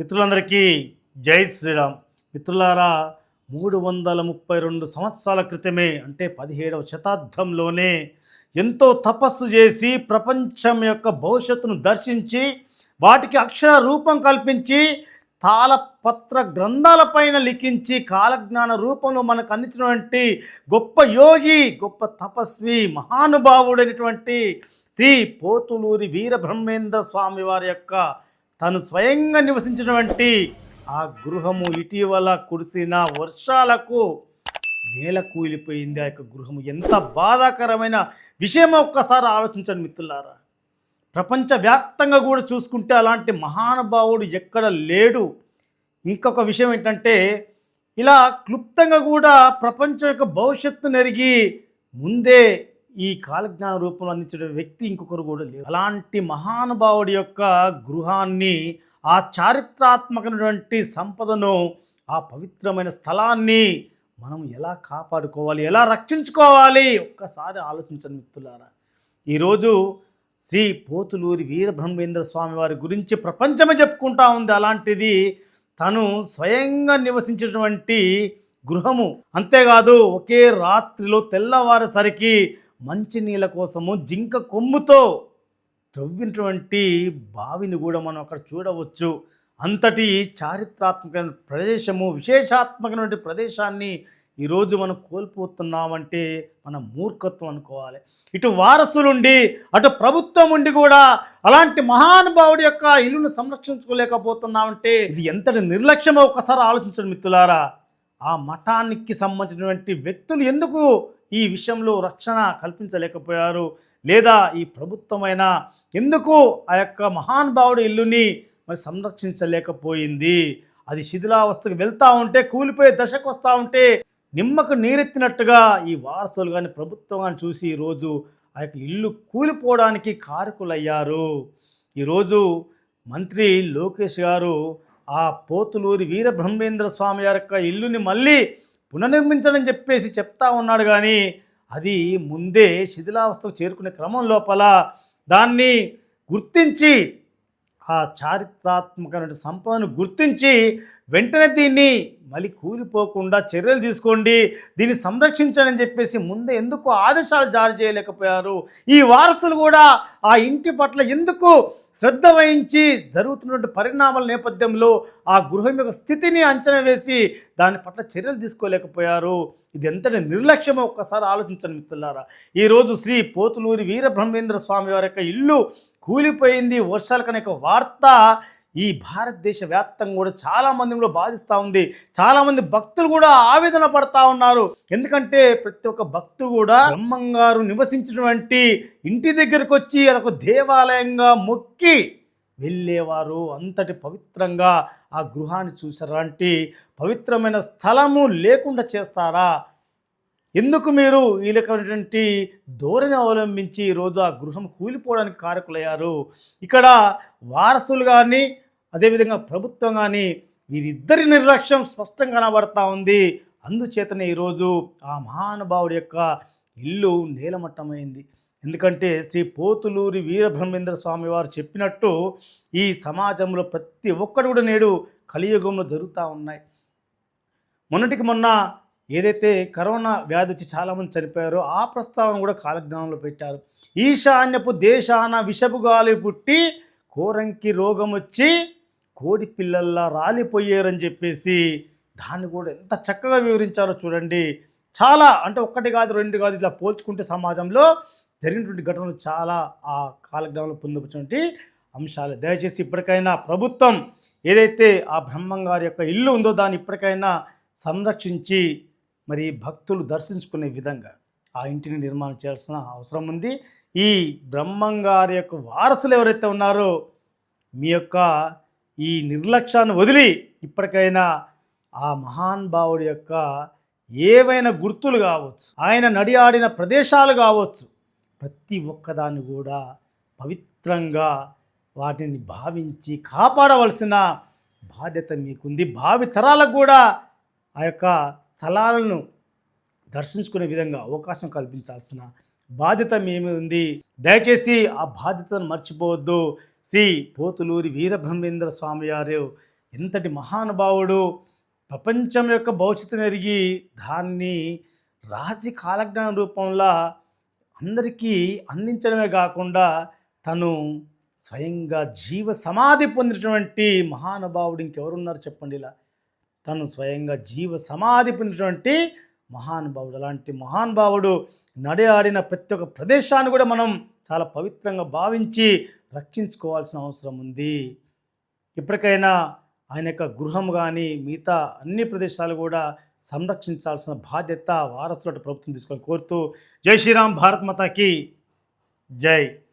మిత్రులందరికీ జై శ్రీరామ్. మిత్రులారా మూడు వందల ముప్పై రెండు సంవత్సరాల క్రితమే అంటే పదిహేడవ శతాబ్దంలోనే ఎంతో తపస్సు చేసి ప్రపంచం యొక్క భవిష్యత్తును దర్శించి వాటికి అక్షర రూపం కల్పించి తాళపత్ర గ్రంథాలపైన లిఖించి కాలజ్ఞాన రూపంలో మనకు అందించినటువంటి గొప్ప యోగి గొప్ప తపస్వి మహానుభావుడైనటువంటి శ్రీ పోతులూరి వీరబ్రహ్మేంద్ర స్వామి వారి యొక్క తను స్వయంగా నివసించినటువంటి ఆ గృహము ఇటీవల కురిసిన వర్షాలకు నేల కూలిపోయింది. ఆ యొక్క గృహము ఎంత బాధాకరమైన విషయమో ఒక్కసారి ఆలోచించండి మిత్రులారా. ప్రపంచవ్యాప్తంగా కూడా చూసుకుంటే అలాంటి మహానుభావుడు ఎక్కడ లేడు. ఇంకొక విషయం ఏంటంటే ఇలా క్లుప్తంగా కూడా ప్రపంచం యొక్క భవిష్యత్తు నెరిగి ముందే ఈ కాలజ్ఞాన రూపంలో అందించిన వ్యక్తి ఇంకొకరు కూడా లేరు. అలాంటి మహానుభావుడి యొక్క గృహాన్ని ఆ చారిత్రాత్మకమైనటువంటి సంపదను ఆ పవిత్రమైన స్థలాన్ని మనం ఎలా కాపాడుకోవాలి ఎలా రక్షించుకోవాలి? ఒక్కసారి ఆలోచించండి మిత్రులారా. ఈరోజు శ్రీ పోతులూరి వీరబ్రహ్మేంద్ర స్వామి వారి గురించి ప్రపంచమే చెప్పుకుంటా ఉంది. అలాంటిది తను స్వయంగా నివసించినటువంటి గృహము. అంతేకాదు ఒకే రాత్రిలో తెల్లవారేసరికి మంచినీళ్ళ కోసము జింక కొమ్ముతో త్రవ్వినటువంటి బావిని కూడా మనం అక్కడ చూడవచ్చు. అంతటి చారిత్రాత్మకమైన ప్రదేశము విశేషాత్మకమైనటువంటి ప్రదేశాన్ని ఈరోజు మనం కోల్పోతున్నామంటే మన మూర్ఖత్వం అనుకోవాలి. ఇటు వారసులుండి అటు ప్రభుత్వం ఉండి కూడా అలాంటి మహానుభావుడి యొక్క ఇల్లును సంరక్షించుకోలేకపోతున్నామంటే ఇది ఎంతటి నిర్లక్ష్యమో ఒకసారి ఆలోచించండి మిత్రులారా. ఆ మఠానికి సంబంధించినటువంటి వ్యక్తులు ఎందుకు ఈ విషయంలో రక్షణ కల్పించలేకపోయారు. లేదా ఈ ప్రభుత్వమైన ఎందుకు ఆ యొక్క మహానుభావుడు ఇల్లుని మరి సంరక్షించలేకపోయింది? అది శిథిలావస్థకు వెళ్తూ ఉంటే కూలిపోయే దశకు వస్తూ ఉంటే నిమ్మకు నీరెత్తినట్టుగా ఈ వారసులు కానీ ప్రభుత్వం కానీ చూసి ఈరోజు ఆ యొక్క ఇల్లు కూలిపోవడానికి కారకులయ్యారు. ఈరోజు మంత్రి లోకేష్ గారు ఆ పోతులూరి వీరబ్రహ్మేంద్ర స్వామి వారి యొక్క ఇల్లుని మళ్ళీ పునర్నిర్మించడం చెప్పేసి చెప్తా ఉన్నాడు కానీ అది ముందే శిథిలావస్థకు చేరుకునే క్రమం లోపల దాన్ని గుర్తించి ఆ చారిత్రాత్మకమైన సంపదను గుర్తించి వెంటనే దీన్ని మళ్ళీ కూలిపోకుండా చర్యలు తీసుకోండి దీన్ని సంరక్షించాలని చెప్పేసి ముందే ఎందుకు ఆదేశాలు జారీ చేయలేకపోయారు? ఈ వారసులు కూడా ఆ ఇంటి పట్ల ఎందుకు శ్రద్ధ వహించి జరుగుతున్నటువంటి పరిణామాల నేపథ్యంలో ఆ గృహం యొక్క స్థితిని అంచనా వేసి దాని పట్ల చర్యలు తీసుకోలేకపోయారు? ఇది ఎంతటి నిర్లక్ష్యమో ఒక్కసారి ఆలోచించండి మిత్రులారా. ఈరోజు శ్రీ పోతులూరి వీరబ్రహ్మేంద్ర స్వామి వారి యొక్క ఇల్లు కూలిపోయింది. వర్షాల కనే వార్త ఈ భారతదేశ వ్యాప్తంగా కూడా చాలామంది కూడా బాధిస్తూ ఉంది. చాలామంది భక్తులు కూడా ఆవేదన పడతా ఉన్నారు. ఎందుకంటే ప్రతి ఒక్క భక్తుడు కూడా బ్రహ్మంగారు నివసించినటువంటి ఇంటి దగ్గరకు వచ్చి అదొక దేవాలయంగా మొక్కి వెళ్ళేవారు. అంతటి పవిత్రంగా ఆ గృహాన్ని చూసారంటే పవిత్రమైన స్థలము లేకుండా చేస్తారా? ఎందుకు మీరు ఈ రకమైనటువంటి ధోరణి అవలంబించి ఈరోజు ఆ గృహం కూలిపోవడానికి కారకులయ్యారు? ఇక్కడ వారసులు కానీ అదేవిధంగా ప్రభుత్వం కానీ వీరిద్దరి నిర్లక్ష్యం స్పష్టంగా కనబడతా ఉంది. అందుచేతనే ఈరోజు ఆ మహానుభావుడి యొక్క ఇల్లు నేలమట్టమైంది. ఎందుకంటే శ్రీ పోతులూరి వీరబ్రహ్మేంద్ర స్వామి వారు చెప్పినట్టు ఈ సమాజంలో ప్రతి ఒక్కరు కూడా నేడు కలియుగంలో జరుగుతూ ఉన్నాయి. మొన్నటికి మొన్న ఏదైతే కరోనా వ్యాధి వచ్చి చాలామంది చనిపోయారో ఆ ప్రస్తావన కూడా కాలజ్ఞానంలో పెట్టారు. ఈశాన్యపు దేశాన విషపు గాలి పుట్టి కోరంకి రోగం వచ్చి కోడి పిల్లల్లా రాలిపోయారని చెప్పేసి దాన్ని కూడా ఎంత చక్కగా వివరించారో చూడండి. చాలా అంటే ఒక్కటి కాదు రెండు కాదు ఇట్లా పోల్చుకుంటే సమాజంలో జరిగినటువంటి ఘటనలు చాలా ఆ కాలజ్ఞానంలో పొందుపరిచినటువంటి అంశాలు. దయచేసి ఇప్పటికైనా ప్రభుత్వం ఏదైతే ఆ బ్రహ్మంగారి యొక్క ఇల్లు ఉందో దాన్ని ఇప్పటికైనా సంరక్షించి మరి భక్తులు దర్శించుకునే విధంగా ఆ ఇంటిని నిర్మాణం చేయాల్సిన అవసరం ఉంది. ఈ బ్రహ్మంగారి యొక్క వారసులు ఎవరైతే ఉన్నారో మీ యొక్క ఈ నిర్లక్ష్యాన్ని వదిలి ఇప్పటికైనా ఆ మహాన్ భావుడి యొక్క ఏవైనా గుర్తులు కావచ్చు ఆయన నడియాడిన ప్రదేశాలు కావచ్చు ప్రతి ఒక్కదాన్ని కూడా పవిత్రంగా వాటిని భావించి కాపాడవలసిన బాధ్యత మీకుంది. భావి తరాలకు కూడా ఆ యొక్క స్థలాలను దర్శించుకునే విధంగా అవకాశం కల్పించాల్సిన బాధ్యత మేము ఉంది. దయచేసి ఆ బాధ్యతను మర్చిపోవద్దు. శ్రీ పోతులూరి వీరబ్రహ్మేంద్ర స్వామి వారు ఇంతటి మహానుభావుడు. ప్రపంచం యొక్క భవిష్యత్తును ఎరిగి దాన్ని రాసి కాలజ్ఞాన రూపంలో అందరికీ అందించడమే కాకుండా తను స్వయంగా జీవ సమాధి పొందినటువంటి మహానుభావుడు ఇంకెవరున్నారు చెప్పండి ఇలా. తను స్వయంగా జీవ సమాధి పొందినటువంటి మహానుభావుడు. అలాంటి మహానుభావుడు నడయాడిన ప్రతి ఒక్క ప్రదేశాన్ని కూడా మనం చాలా పవిత్రంగా భావించి రక్షించుకోవాల్సిన అవసరం ఉంది. ఇప్పటికైనా ఆయన యొక్క గృహం కానీ మిగతా అన్ని ప్రదేశాలు కూడా సంరక్షించాల్సిన బాధ్యత వారసులట ప్రభుత్వం తీసుకొని కోరుతూ జై శ్రీరామ్ భారత్ మాతాకి జై.